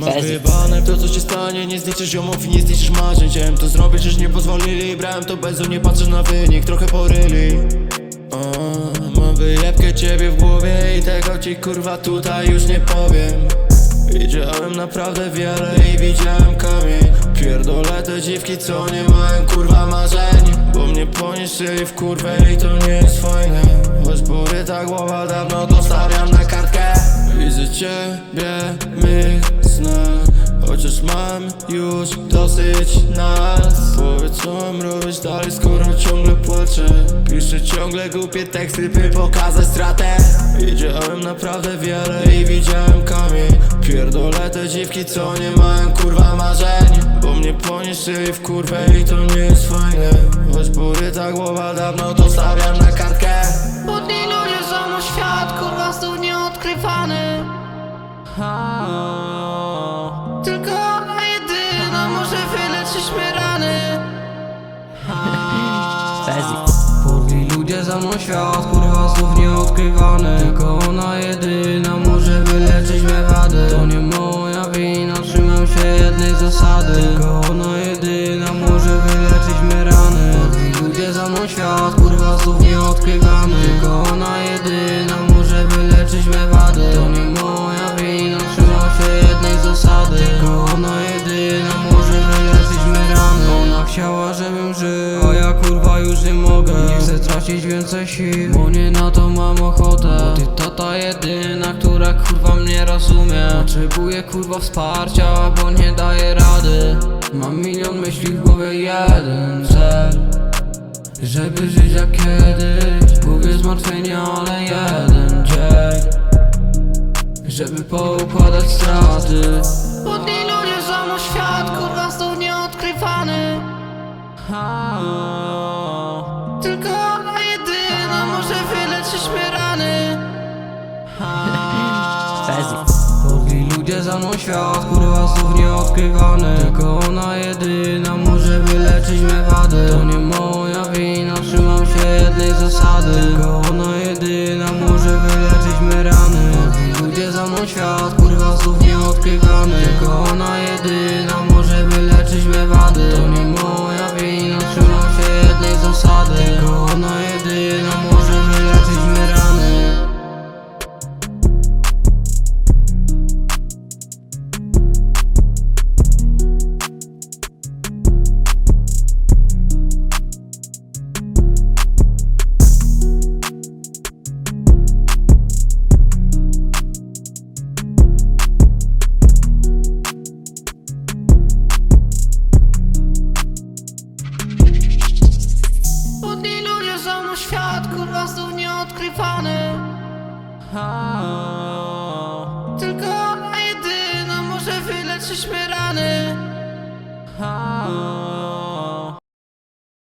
Masz wyjebane to co się stanie? Nie zliczysz ziomów i nie zliczysz marzeń. Chciałem to zrobić, lecz nie pozwolili? Brałem to bez nie patrzę na wynik, trochę poryli. O, Mam wyjebkę ciebie w głowie I tego ci kurwa tutaj już nie powiem. Widziałem naprawdę wiele i widziałem kamień. Pierdolę te dziwki co nie mają kurwa marzeń. Bo mnie poniszczyli w kurwę i to nie jest fajne. Choć poryta głowa dawno mam już dosyć nas. Powiedz co mam robić dalej skoro ciągle płaczę? Piszę ciągle głupie teksty by pokazać stratę. Widziałem naprawdę wiele i widziałem kamień. Pierdolę te dziwki co nie mają kurwa marzeń. Bo mnie poniszczyli w kurwę i to nie jest fajne. Choć poryta głowa dawno to stawiam na kartkę. Budni ludzie są świat, kurwa znów nieodkrywany Tylko Fezzi. Podli ludzie za mną świat, kurwa znów nieodkrywany. Tylko ona jedyna może wyleczyć me wady. To nie moja wina, trzymam się jednej zasady. Tylko ona jedyna może wyleczyć me rany. Podli ludzie za mną świat, kurwa znów nieodkrywany. Tylko ona jedyna może wyleczyć me wady. To nie moja wina, trzymam się jednej zasady. Tylko ona jedyna może wyleczyć me rany. Ona chciała, żebym żył, a ja kurwa już nie mogę. Nie chcę tracić więcej sił, bo nie na to mam ochotę. Bo ty to ta jedyna, która kurwa mnie rozumie. Potrzebuję kurwa wsparcia, bo nie daję rady. Mam milion myśli w głowie, jeden cel. Żeby żyć jak kiedyś. Gubię zmartwienia, ale jeden dzień. Żeby poukładać straty. Budni ludzie są świat, kurwa znów nieodkrywany Tylko Podli ludzie za mną świat, kurwa znów nieodkrywany Tylko ona jedyna może wyleczyć me wady. To nie moja wina, trzymam się jednej zasady. Tylko świat, kurwa znów nieodkrywany. Tylko ona jedyna może wyleczyć me rany